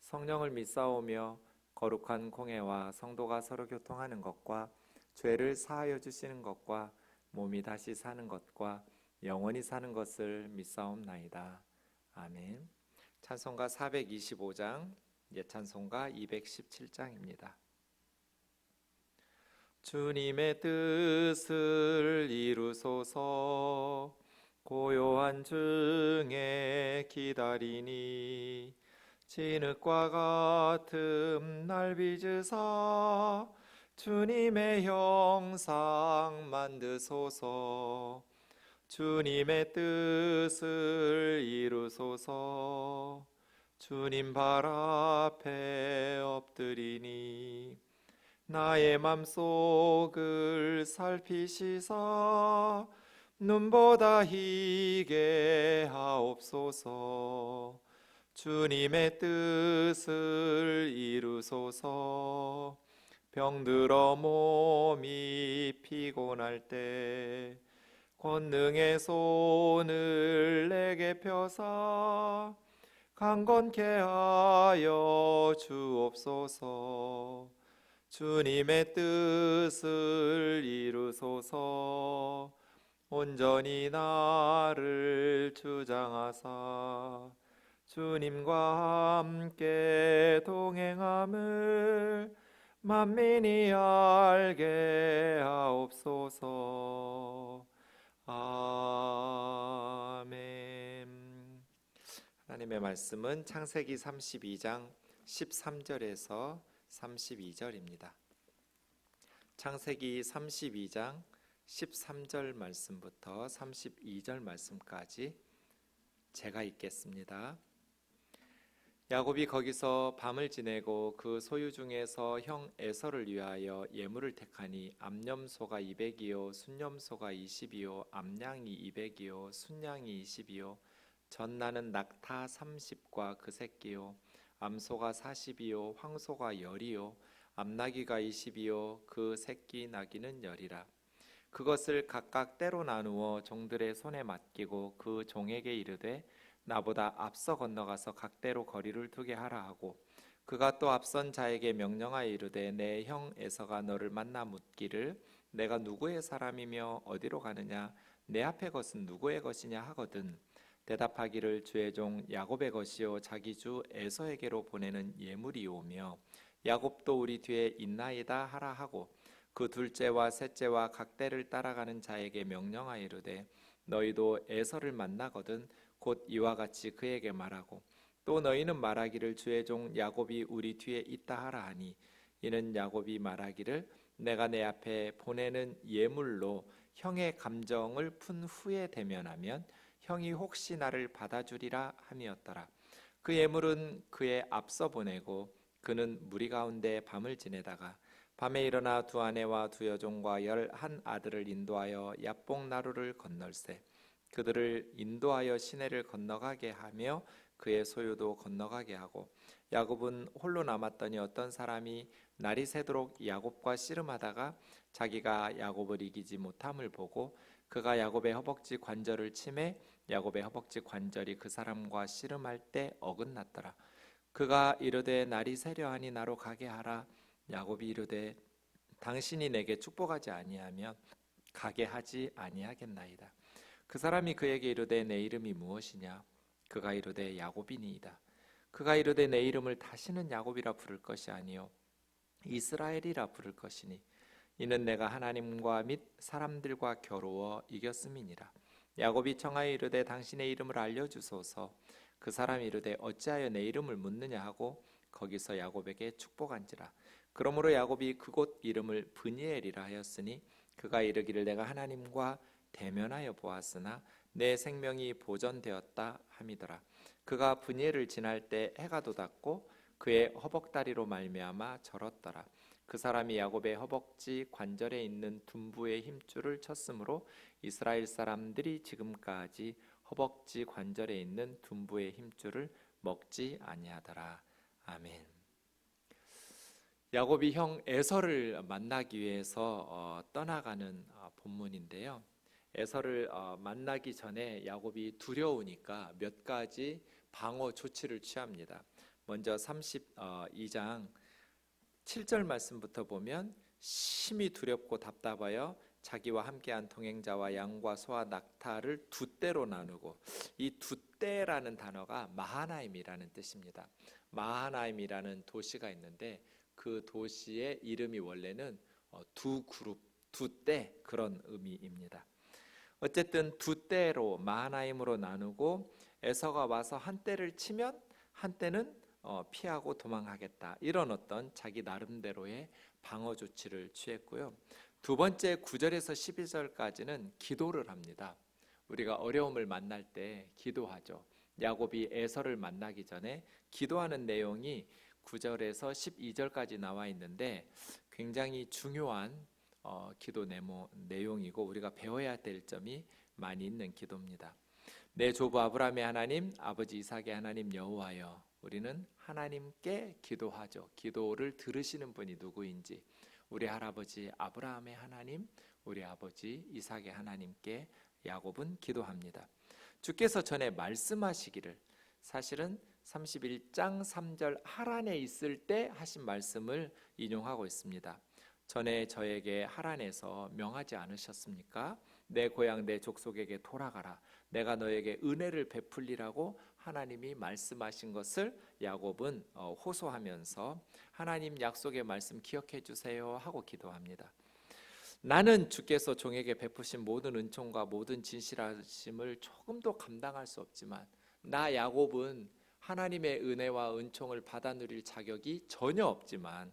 성령을 믿사오며 거룩한 공회와 성도가 서로 교통하는 것과 죄를 사하여 주시는 것과 몸이 다시 사는 것과 영원히 사는 것을 믿사옵나이다. 아멘. 찬송가 425장, 예찬송가 217장입니다. 주님의 뜻을 이루소서 고요한 중에 기다리니 진흙과 같음 날 빚으사 주님의 형상 만드소서. 주님의 뜻을 이루소서. 주님 발 앞에 엎드리니 나의 맘속을 살피시사 눈보다 희게 하옵소서 주님의 뜻을 이루소서. 병들어 몸이 피곤할 때 권능의 손을 내게 펴사 강건케 하여 주옵소서. 주님의 뜻을 이루소서. 온전히 나를 주장하사 주님과 함께 동행함을 만민이 알게 하옵소서. 아멘. 하나님의 말씀은 창세기 32장 13절에서 32절입니다. 창세기 32장 13절 말씀부터 32절 말씀까지 제가 읽겠습니다. 야곱이 거기서 밤을 지내고 그 소유 중에서 형 에서를 위하여 예물을 택하니 암염소가 200이요 순염소가 20이요 암양이 200이요 순양이 20이요 전나는 낙타 30과 그 새끼요 암소가 40이요 황소가 10이요 암나귀가 20이요 그 새끼 나귀는 열이라. 그것을 각각 때로 나누어 종들의 손에 맡기고 그 종에게 이르되 나보다 앞서 건너가서 각대로 거리를 두게 하라 하고 그가 또 앞선 자에게 명령하여 이르되 내 형 에서가 너를 만나 묻기를 내가 누구의 사람이며 어디로 가느냐? 내 앞의 것은 누구의 것이냐? 하거든. 대답하기를 주의 종 야곱의 것이요 자기 주 에서에게로 보내는 예물이오며 야곱도 우리 뒤에 있나이다 하라 하고 그 둘째와 셋째와 각대를 따라가는 자에게 명령하여 이르되 너희도 에서를 만나거든 곧 이와 같이 그에게 말하고 또 너희는 말하기를 주의 종 야곱이 우리 뒤에 있다 하라 하니 이는 야곱이 말하기를 내가 내 앞에 보내는 예물로 형의 감정을 푼 후에 대면하면 형이 혹시 나를 받아주리라 함이었더라. 그 예물은 그의 앞서 보내고 그는 무리 가운데 밤을 지내다가 밤에 일어나 두 아내와 두 여종과 열 한 아들을 인도하여 야뽕 나루를 건널세 그들을 인도하여 시내를 건너가게 하며 그의 소유도 건너가게 하고 야곱은 홀로 남았더니 어떤 사람이 날이 새도록 야곱과 씨름하다가 자기가 야곱을 이기지 못함을 보고 그가 야곱의 허벅지 관절을 치매 야곱의 허벅지 관절이 그 사람과 씨름할 때 어긋났더라. 그가 이르되 날이 새려하니 나로 가게 하라. 야곱이 이르되 당신이 내게 축복하지 아니하면 가게 하지 아니하겠나이다 그 사람이 그에게 이르되 내 이름이 무엇이냐? 그가 이르되 야곱이니이다. 그가 이르되 내 이름을 다시는 야곱이라 부를 것이 아니요 이스라엘이라 부를 것이니 이는 내가 하나님과 및 사람들과 겨루어 이겼음이니라. 야곱이 청하여 이르되 당신의 이름을 알려 주소서. 그 사람이 이르되 어찌하여 내 이름을 묻느냐 하고 거기서 야곱에게 축복한지라. 그러므로 야곱이 그곳 이름을 브니엘이라 하였으니 그가 이르기를 내가 하나님과 대면하여 보았으나 내 생명이 보존되었다 함이더라. 그가 분예를 지날 때 해가 돋았고 그의 허벅다리로 말미암아 절었더라. 그 사람이 야곱의 허벅지 관절에 있는 둔부의 힘줄을 쳤으므로 이스라엘 사람들이 지금까지 허벅지 관절에 있는 둔부의 힘줄을 먹지 아니하더라. 아멘. 야곱이 형 에서를 만나기 위해서 어, 떠나가는 어, 본문인데요. 에서를 어, 만나기 전에 야곱이 두려우니까 몇 가지 방어 조치를 취합니다. 먼저 32장 7절 말씀부터 보면 심히 두렵고 답답하여 자기와 함께한 동행자와 양과 소와 낙타를 두 떼로 나누고 이 두 떼라는 단어가 마하나임이라는 뜻입니다. 마하나임이라는 도시가 있는데 그 도시의 이름이 원래는 어, 두 그룹, 두 떼 그런 의미입니다. 어쨌든 두 떼로 마하나임으로 나누고 에서가 와서 한 떼를 치면 한 떼는 어, 피하고 도망하겠다 이런 어떤 자기 나름대로의 방어 조치를 취했고요. 두 번째 9절에서 12절까지는 기도를 합니다. 우리가 어려움을 만날 때 기도하죠. 야곱이 에서를 만나기 전에 기도하는 내용이 9절에서 12절까지 나와 있는데 굉장히 중요한 어, 기도 내모, 내용이고 우리가 배워야 될 점이 많이 있는 기도입니다. 내 조부 아브라함의 하나님, 아버지 이삭의 하나님 여호와여, 우리는 하나님께 기도하죠. 기도를 들으시는 분이 누구인지 우리 할아버지 아브라함의 하나님, 우리 아버지 이삭의 하나님께 야곱은 기도합니다. 주께서 전에 말씀하시기를 사실은 31장 3절 하란에 있을 때 하신 말씀을 인용하고 있습니다. 전에 저에게 하란에서 명하지 않으셨습니까? 내 고향 내 족속에게 돌아가라. 내가 너에게 은혜를 베풀리라고 하나님이 말씀하신 것을 야곱은 어, 호소하면서 하나님 약속의 말씀 기억해 주세요 하고 기도합니다. 나는 주께서 종에게 베푸신 모든 은총과 모든 진실하심을 조금도 감당할 수 없지만 나 야곱은 하나님의 은혜와 은총을 받아 누릴 자격이 전혀 없지만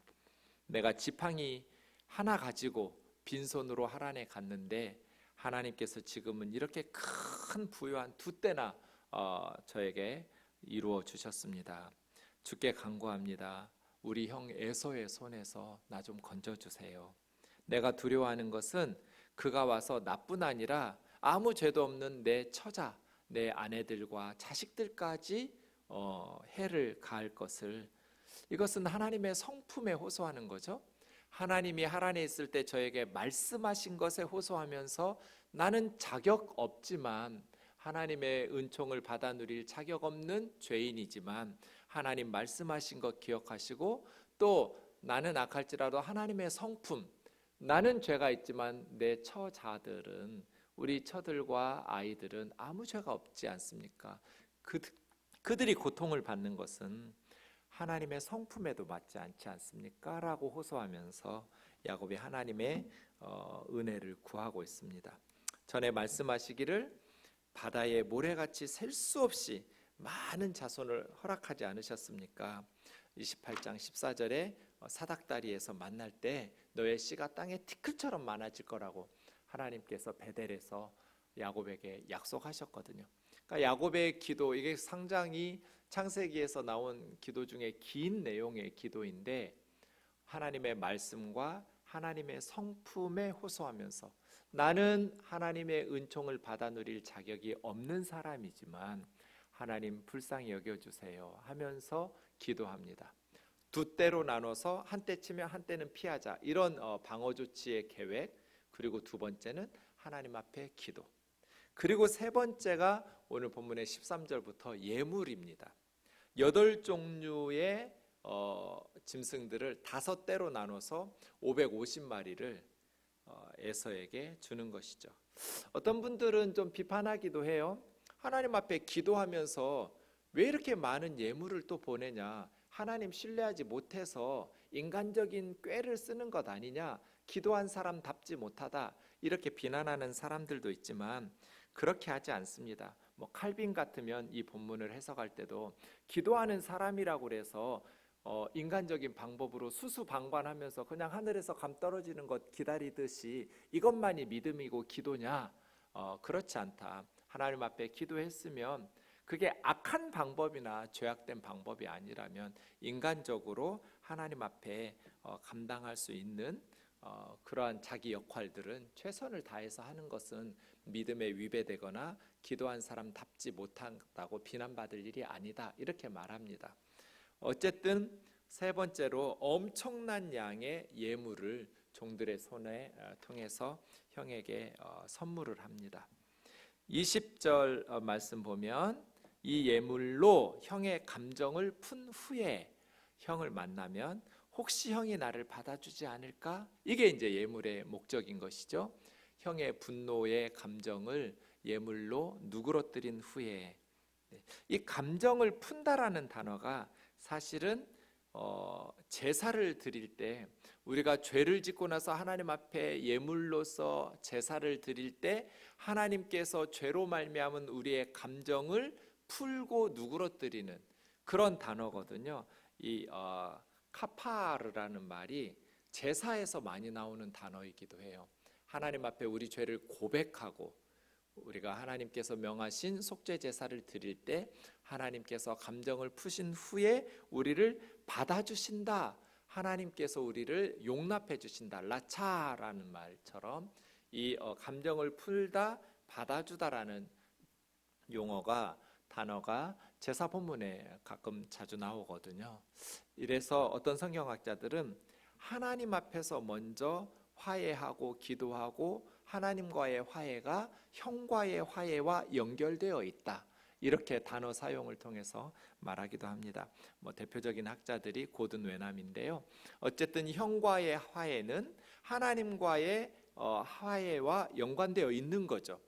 내가 지팡이 하나 가지고 빈손으로 하란에 갔는데 하나님께서 지금은 이렇게 큰 부유한 두 때나 어, 저에게 이루어 주셨습니다. 주께 간구합니다. 우리 형 에서의 손에서 나 좀 건져 주세요. 내가 두려워하는 것은 그가 와서 나뿐 아니라 아무 죄도 없는 내 처자, 내 아내들과 자식들까지 어, 해를 가할 것을 이것은 하나님의 성품에 호소하는 거죠. 하나님이 하란에 있을 때 저에게 말씀하신 것에 호소하면서 나는 자격 없지만 하나님의 은총을 받아 누릴 자격 없는 죄인이지만 하나님 말씀하신 것 기억하시고 또 나는 악할지라도 하나님의 성품 나는 죄가 있지만 내 처자들은 우리 처들과 아이들은 아무 죄가 없지 않습니까? 그, 그들이 고통을 받는 것은 하나님의 성품에도 맞지 않지 않습니까? 라고 호소하면서 야곱이 하나님의 어, 은혜를 구하고 있습니다. 전에 말씀하시기를 바다에 모래같이 셀 수 없이 많은 자손을 허락하지 않으셨습니까? 28장 14절에 어, 사닥다리에서 만날 때 너의 씨가 땅에 티끌처럼 많아질 거라고 하나님께서 베델에서 야곱에게 약속하셨거든요. 그러니까 야곱의 기도 이게 상당히 창세기에서 나온 기도 중에 긴 내용의 기도인데 하나님의 말씀과 하나님의 성품에 호소하면서 나는 하나님의 은총을 받아 누릴 자격이 없는 사람이지만 하나님 불쌍히 여겨 주세요 하면서 기도합니다. 두 때로 나눠서 한때 치면 한 때는 피하자 이런 어, 방어 조치의 계획 그리고 두 번째는 하나님 앞에 기도 그리고 세 번째가 오늘 본문의 13절부터 예물입니다. 여덟 종류의 어, 짐승들을 다섯 대로 나눠서 550마리를 어, 에서에게 주는 것이죠. 어떤 분들은 좀 비판하기도 해요. 하나님 앞에 기도하면서 왜 이렇게 많은 예물을 또 보내냐? 하나님 신뢰하지 못해서 인간적인 꾀를 쓰는 것 아니냐? 기도한 사람답지 못하다. 이렇게 비난하는 사람들도 있지만 그렇게 하지 않습니다. 뭐 칼빈 같으면 이 본문을 해석할 때도 기도하는 사람이라고 그래서 어, 인간적인 방법으로 수수방관하면서 그냥 하늘에서 감 떨어지는 것 기다리듯이 이것만이 믿음이고 기도냐? 어, 그렇지 않다. 하나님 앞에 기도했으면 그게 악한 방법이나 죄악된 방법이 아니라면 인간적으로 하나님 앞에 어, 감당할 수 있는 어, 그러한 자기 역할들은 최선을 다해서 하는 것은 믿음에 위배되거나 기도한 사람답지 못한다고 비난받을 일이 아니다 이렇게 말합니다. 어쨌든 세 번째로 엄청난 양의 예물을 종들의 손에 어, 통해서 형에게 어, 선물을 합니다. 20절 어, 말씀 보면 이 예물로 형의 감정을 푼 후에 형을 만나면 혹시 형이 나를 받아주지 않을까? 이게 이제 예물의 목적인 것이죠. 형의 분노의 감정을 예물로 누그러뜨린 후에 네, 이 감정을 푼다라는 단어가 사실은 어, 제사를 드릴 때 우리가 죄를 짓고 나서 하나님 앞에 예물로서 제사를 드릴 때 하나님께서 죄로 말미암은 우리의 감정을 풀고 누그러뜨리는 그런 단어거든요. 이 어, 카파르라는 말이 제사에서 많이 나오는 단어이기도 해요. 하나님 앞에 우리 죄를 고백하고 우리가 하나님께서 명하신 속죄 제사를 드릴 때 하나님께서 감정을 푸신 후에 우리를 받아 주신다. 하나님께서 우리를 용납해 주신다. 라차라는 말처럼 이 어, 감정을 풀다 받아주다라는 용어가 단어가 제사 본문에 가끔 자주 나오거든요. 이래서 어떤 성경학자들은 하나님 앞에서 먼저 화해하고 기도하고 하나님과의 화해가 형과의 화해와 연결되어 있다. 이렇게 단어 사용을 통해서 말하기도 합니다. 뭐 대표적인 학자들이 고든 외남인데요. 어쨌든 형과의 화해는 하나님과의 어, 화해와 연관되어 있는 거죠.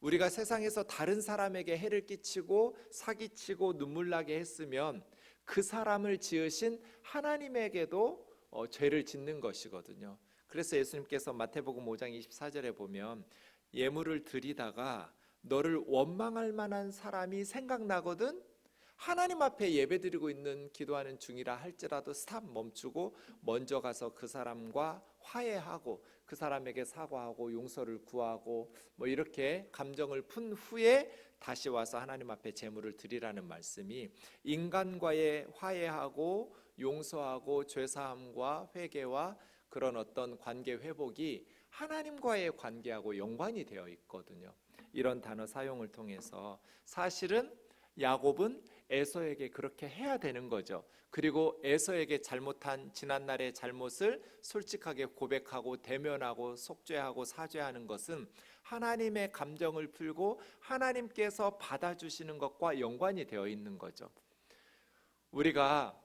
우리가 세상에서 다른 사람에게 해를 끼치고 사기치고 눈물 나게 했으면 그 사람을 지으신 하나님에게도 어, 죄를 짓는 것이거든요. 그래서 예수님께서 마태복음 5장 24절에 보면 예물을 드리다가 너를 원망할 만한 사람이 생각나거든 하나님 앞에 예배드리고 있는 기도하는 중이라 할지라도 스탑 멈추고 먼저 가서 그 사람과 화해하고 그 사람에게 사과하고 용서를 구하고 뭐 이렇게 감정을 푼 후에 다시 와서 하나님 앞에 제물을 드리라는 말씀이 인간과의 화해하고 용서하고 죄사함과 회개와 그런 어떤 관계 회복이 하나님과의 관계하고 연관이 되어 있거든요. 이런 단어 사용을 통해서 사실은 야곱은 에서에게 그렇게 해야 되는 거죠. 그리고 에서에게 잘못한 지난날의 잘못을 솔직하게 고백하고 대면하고 속죄하고 사죄하는 것은 하나님의 감정을 풀고 하나님께서 받아주시는 것과 연관이 되어 있는 거죠. 우리가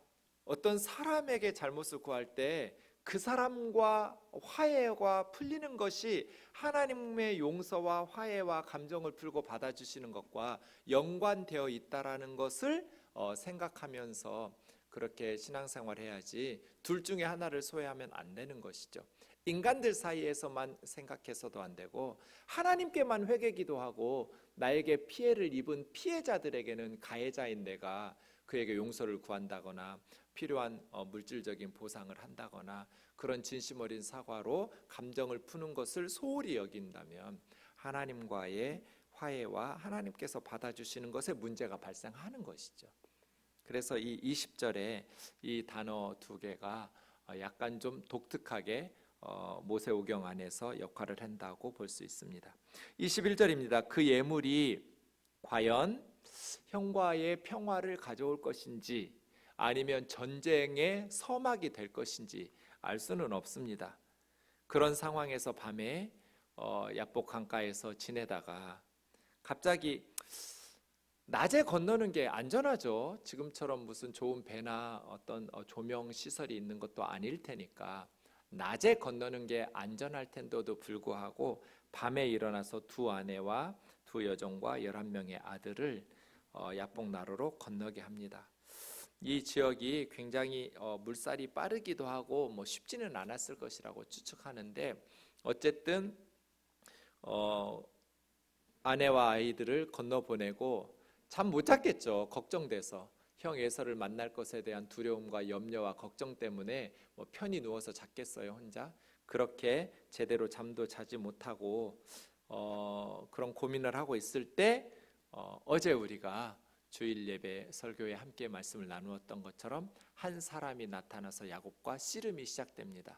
어떤 사람에게 잘못을 구할 때 그 사람과 화해가 풀리는 것이 하나님의 용서와 화해와 감정을 풀고 받아주시는 것과 연관되어 있다라는 것을 어, 생각하면서 그렇게 신앙생활 해야지 둘 중에 하나를 소외하면 안 되는 것이죠. 인간들 사이에서만 생각해서도 안 되고 하나님께만 회개 기도 하고 나에게 피해를 입은 피해자들에게는 가해자인 내가 그에게 용서를 구한다거나 필요한 어, 물질적인 보상을 한다거나 그런 진심 어린 사과로 감정을 푸는 것을 소홀히 여긴다면 하나님과의 화해와 하나님께서 받아주시는 것에 문제가 발생하는 것이죠. 그래서 이 20절에 이 단어 두 개가 어, 약간 좀 독특하게 어, 모세오경 안에서 역할을 한다고 볼 수 있습니다. 21절입니다. 그 예물이 과연 형과의 평화를 가져올 것인지 아니면 전쟁의 서막이 될 것인지 알 수는 없습니다. 그런 상황에서 밤에 어, 약복 강가에서 지내다가 갑자기 낮에 건너는 게 안전하죠. 지금처럼 무슨 좋은 배나 어떤 어, 조명 시설이 있는 것도 아닐 테니까 낮에 건너는 게 안전할 텐데도 불구하고 밤에 일어나서 두 아내와 두 여종과 11명의 아들을 어, 약복나루로 건너게 합니다. 이 지역이 굉장히 어, 물살이 빠르기도 하고 뭐 쉽지는 않았을 것이라고 추측하는데 어쨌든 어, 아내와 아이들을 건너 보내고 잠 못 잤겠죠. 걱정돼서 형 에서를 만날 것에 대한 두려움과 염려와 걱정 때문에 뭐 편히 누워서 잤겠어요 혼자 그렇게 제대로 잠도 자지 못하고 어, 그런 고민을 하고 있을 때 어, 어제 우리가 주일 예배 설교에 함께 말씀을 나누었던 것처럼 한 사람이 나타나서 야곱과 씨름이 시작됩니다.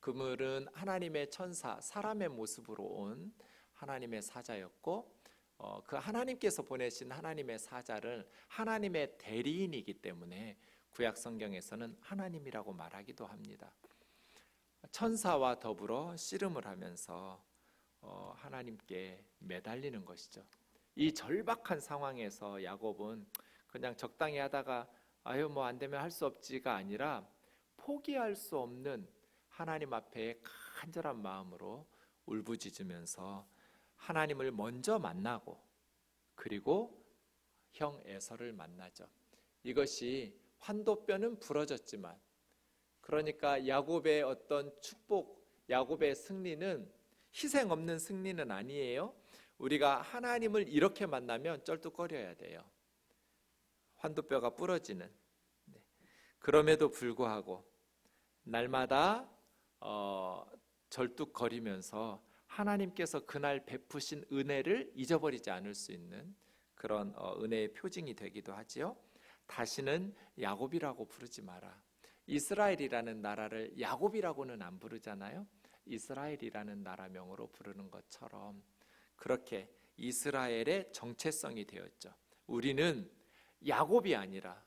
그물은 하나님의 천사 사람의 모습으로 온 하나님의 사자였고 어, 그 하나님께서 보내신 하나님의 사자를 하나님의 대리인이기 때문에 구약 성경에서는 하나님이라고 말하기도 합니다. 천사와 더불어 씨름을 하면서 어, 하나님께 매달리는 것이죠. 이 절박한 상황에서 야곱은 그냥 적당히 하다가 아유 뭐 안 되면 할 수 없지가 아니라 포기할 수 없는 하나님 앞에 간절한 마음으로 울부짖으면서 하나님을 먼저 만나고 그리고 형 에서를 만나죠. 이것이 환도뼈는 부러졌지만 그러니까 야곱의 어떤 축복, 야곱의 승리는 희생 없는 승리는 아니에요. 우리가 하나님을 이렇게 만나면 쩔뚝거려야 돼요. 환도뼈가 부러지는. 네. 그럼에도 불구하고 날마다 어, 절뚝거리면서 하나님께서 그날 베푸신 은혜를 잊어버리지 않을 수 있는 그런 어, 은혜의 표징이 되기도 하지요. 다시는 야곱이라고 부르지 마라. 이스라엘이라는 나라를 야곱이라고는 안 부르잖아요. 이스라엘이라는 나라명으로 부르는 것처럼 그렇게 이스라엘의 정체성이 되었죠. 우리는 야곱이 아니라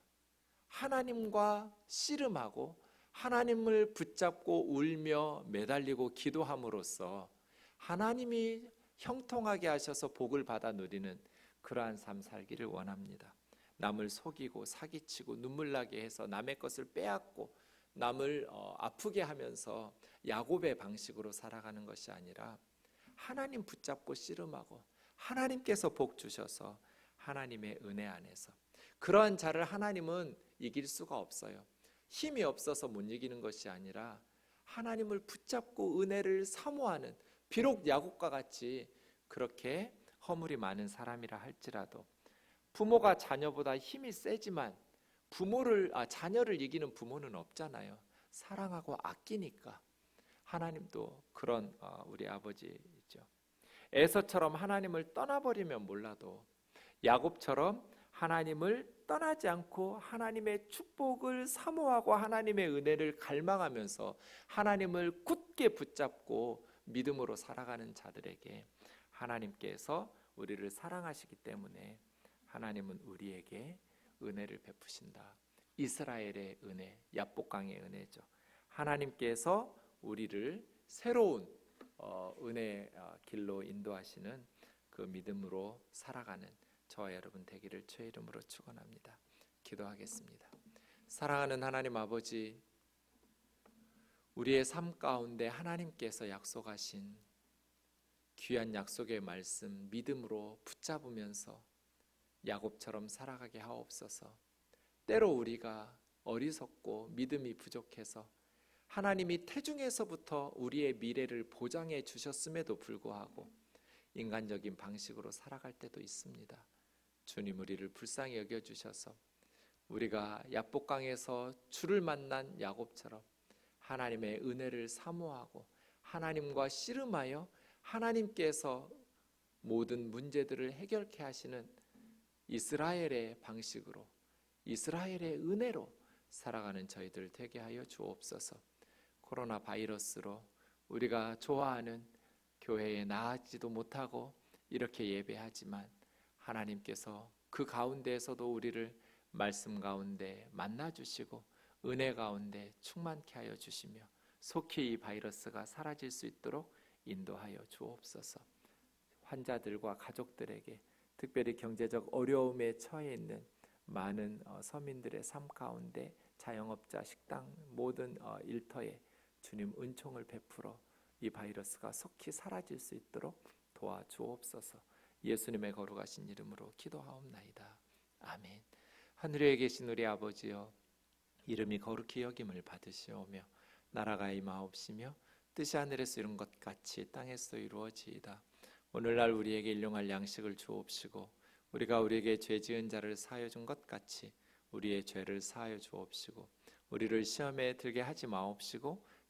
하나님과 씨름하고 하나님을 붙잡고 울며 매달리고 기도함으로써 하나님이 형통하게 하셔서 복을 받아 누리는 그러한 삶 살기를 원합니다. 남을 속이고 사기치고 눈물 나게 해서 남의 것을 빼앗고 남을 어, 아프게 하면서 야곱의 방식으로 살아가는 것이 아니라 하나님 붙잡고 씨름하고 하나님께서 복 주셔서 하나님의 은혜 안에서 그러한 자를 하나님은 이길 수가 없어요. 힘이 없어서 못 이기는 것이 아니라 하나님을 붙잡고 은혜를 사모하는 비록 야곱과 같이 그렇게 허물이 많은 사람이라 할지라도 부모가 자녀보다 힘이 세지만 부모를 아 자녀를 이기는 부모는 없잖아요. 사랑하고 아끼니까 하나님도 그런 어, 우리 아버지죠. 에서처럼 하나님을 떠나버리면 몰라도 야곱처럼 하나님을 떠나지 않고 하나님의 축복을 사모하고 하나님의 은혜를 갈망하면서 하나님을 굳게 붙잡고 믿음으로 살아가는 자들에게 하나님께서 우리를 사랑하시기 때문에 하나님은 우리에게 은혜를 베푸신다. 이스라엘의 은혜, 야복강의 은혜죠. 하나님께서 우리를 새로운 어, 은혜 어, 길로 인도하시는 그 믿음으로 살아가는 저와 여러분 되기를 주의 이름으로 축원합니다. 기도하겠습니다. 사랑하는 하나님 아버지, 우리의 삶 가운데 하나님께서 약속하신 귀한 약속의 말씀 믿음으로 붙잡으면서 야곱처럼 살아가게 하옵소서. 때로 우리가 어리석고 믿음이 부족해서 하나님이 태중에서부터 우리의 미래를 보장해 주셨음에도 불구하고 인간적인 방식으로 살아갈 때도 있습니다. 주님 우리를 불쌍히 여겨 주셔서 우리가 야복강에서 주를 만난 야곱처럼 하나님의 은혜를 사모하고 하나님과 씨름하여 하나님께서 모든 문제들을 해결케 하시는 이스라엘의 방식으로 이스라엘의 은혜로 살아가는 저희들 되게 하여 주옵소서. 코로나 바이러스로 우리가 좋아하는 교회에 나아지도 못하고 이렇게 예배하지만 하나님께서 그 가운데에서도 우리를 말씀 가운데 만나 주시고 은혜 가운데 충만케 하여 주시며 속히 이 바이러스가 사라질 수 있도록 인도하여 주옵소서. 환자들과 가족들에게 특별히 경제적 어려움에 처해 있는 많은 어, 서민들의 삶 가운데 자영업자, 식당 모든 어, 일터에 주님 은총을 베풀어 이 바이러스가 속히 사라질 수 있도록 도와주옵소서. 예수님의 거룩하신 이름으로 기도하옵나이다. 아멘. 하늘에 계신 우리 아버지여 이름이 거룩히 여김을 받으시오며 나라가 임하옵시며 뜻이 하늘에서 이룬 것 같이 땅에서 이루어지이다. 오늘날 우리에게 일용할 양식을 주옵시고 우리가 우리에게 죄 지은 자를 사하여 준 것 같이 우리의 죄를 사하여 주옵시고 우리를 시험에 들게 하지 마옵시고